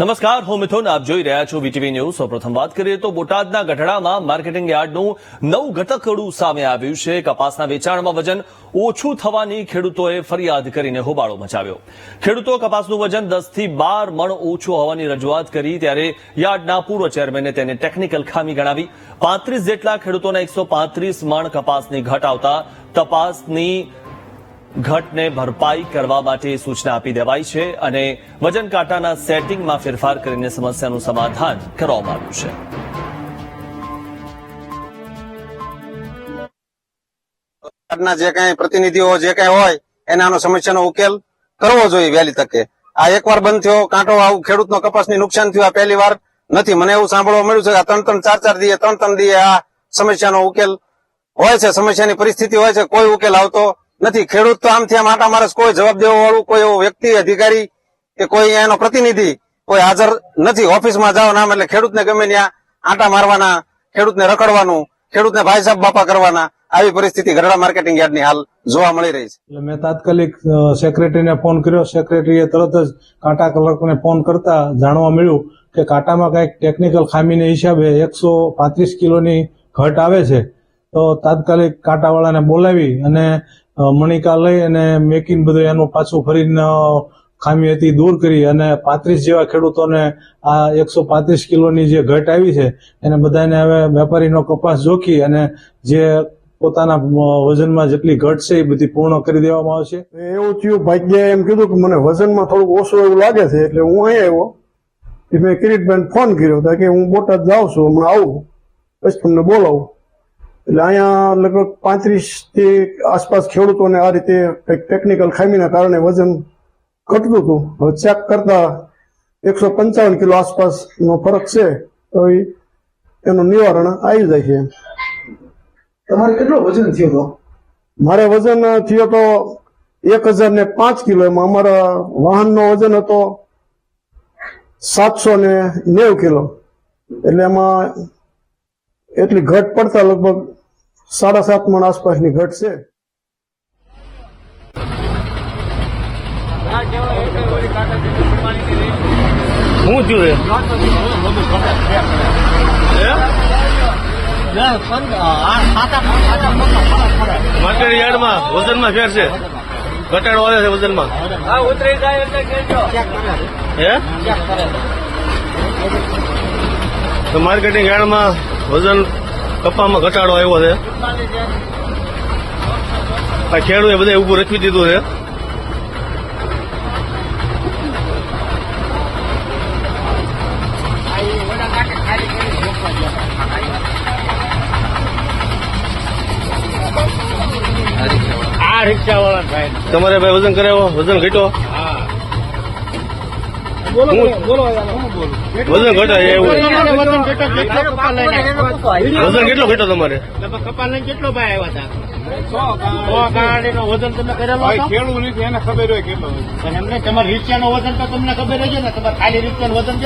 નમસ્કાર, હું મિથુન, આપ જોઈ રહ્યા છો વીટીવી ન્યૂઝ સૌપ્રથમ વાત કરીએ તો બોટાદના ગઢડામાં માર્કેટિંગ યાર્ડનું નવું ઘટકડું સામે આવ્યું છે. કપાસના વેચાણમાં વજન ઓછું થવાની ખેડૂતોએ ફરિયાદ કરીને હોબાળો મચાવ્યો. ખેડૂતો કપાસનું વજન દસથી બાર મણ ઓછું હોવાની રજૂઆત કરી ત્યારે યાર્ડના પૂર્વ ચેરમેને તેને ટેકનિકલ ખામી ગણાવી. પાંત્રીસ જેટલા ખેડૂતોના એકસો પાંત્રીસ મણ કપાસની ઘટ આવતા તપાસની ઘટને ભરપાઈ કરવા માટે સૂચના આપી દેવાઈ છે અને વજન કાંટાના સેટિંગમાં ફેરફાર કરીને સમસ્યાનું સમાધાન કરવામાં આવ્યું છે. જે કઈ પ્રતિનિધિઓ જે કઈ હોય એને સમસ્યાનો ઉકેલ કરવો જોઈએ વહેલી તકે. આ એકવાર બંધ થયો, કાંટો, આવું ખેડૂતનો કપાસની નુકસાન થયું, આ પહેલી વાર નથી. મને એવું સાંભળવા મળ્યું છે કે ત્રણ ત્રણ ચાર ચાર દીએ, ત્રણ ત્રણ દીએ આ સમસ્યાનો ઉકેલ હોય છે, સમસ્યાની પરિસ્થિતિ હોય છે, કોઈ ઉકેલ આવતો નથી, ખેડૂત તો આમ આટા મારે છે. કોઈ જવાબ દેવા વાળું, કોઈ એવો વ્યક્તિ, અધિકારી કે કોઈ એનો પ્રતિનિધિ કોઈ હાજર નથી. ઓફિસમાં જાઓ નામ એટલે ખેડૂતને ગમે ત્યાં આંટા મારવાના, ખેડૂતને રખડવાનું, ખેડૂતને ભાઈ સાહેબ બાપા કરવાના, આવી પરિસ્થિતિ ગરડા માર્કેટિંગ યાર્ડની હાલ જોવા મળી રહી છે. એટલે મેં તાત્કાલિક સેક્રેટરીને ફોન કર્યો. સેક્રેટરીએ તરત જ કાંટા ક્લર્કને ફોન કરતા જાણવા મળ્યું કે કાંટામાં કંઈક ટેકનિકલ ખામીને હિસાબે એકસો પાંત્રીસ કિલોની ઘટ આવે છે. તો તાત્કાલિક કાંટાવાળાને બોલાવી અને મણિકા લઈ અને મેકિંગ બધું એનું પાછું ફરીને ખામી હતી દૂર કરી અને પાંત્રીસ જેવા ખેડૂતોને આ એકસો પાંત્રીસ કિલોની જે ઘટ આવી છે, એને બધાને હવે વેપારીનો કપાસ જોખી અને જે પોતાના વજનમાં જેટલી ઘટ છે એ બધી પૂર્ણ કરી દેવામાં આવશે. એવું થયું, ભાગ્યે એમ કીધું કે મને વજનમાં થોડુંક ઓછું એવું લાગે છે, એટલે હું અહીંયા આવ્યો. મેં કિરીટભાઈને ફોન કર્યો કે હું બોટાદ જાઉં છું, હમણાં આવું, પછી તમને બોલાવું. એટલે અહીંયા લગભગ પાંત્રીસથી આસપાસ ખેડૂતોને આ રીતે કંઈક ટેકનિકલ ખામીના કારણે વજન ઘટતું હતું. હવે ચેક કરતા એકસો પંચાવન કિલો આસપાસનો ફરક છે તો એનું નિવારણ આવી જાય છે. તમારે કેટલો વજન થયો હતો? મારે વજન થયો તો એક હજાર ને પાંચ કિલો એમાં અમારા વાહનનો વજન હતો સાતસો ને નેવું કિલો. એટલે એમાં એટલી ઘટ પડતા લગભગ સાડા સાત મણ આસપાસની ઘટ છે. થયું માર્કેટ યાર્ડમાં વજનમાં ફેર છે. ઘટાડો આવે છે વજનમાં. હે તો માર્કેટિંગ યાર્ડમાં વજન કપામાં ઘટાડો આવ્યો છે. આ ખેડૂએ બધા ઉભું રખવી દીધું છે. તમારે ભાઈ વજન કરાવો વજન ઘટ્યો. વજન ઘટાય એવું. વજન કેટલો ઘટ્યો તમારે? કપાલ લઈને કેટલો ભાઈ આવ્યા હતા? વજન તમે કરેલો ખેડૂત નથી એને ખબર હોય કેટલો એમને તમારા રિક્ષાનો વજન તો તમને ખબર હશે ને તમારે ખાલી રિક્ષાનું વજન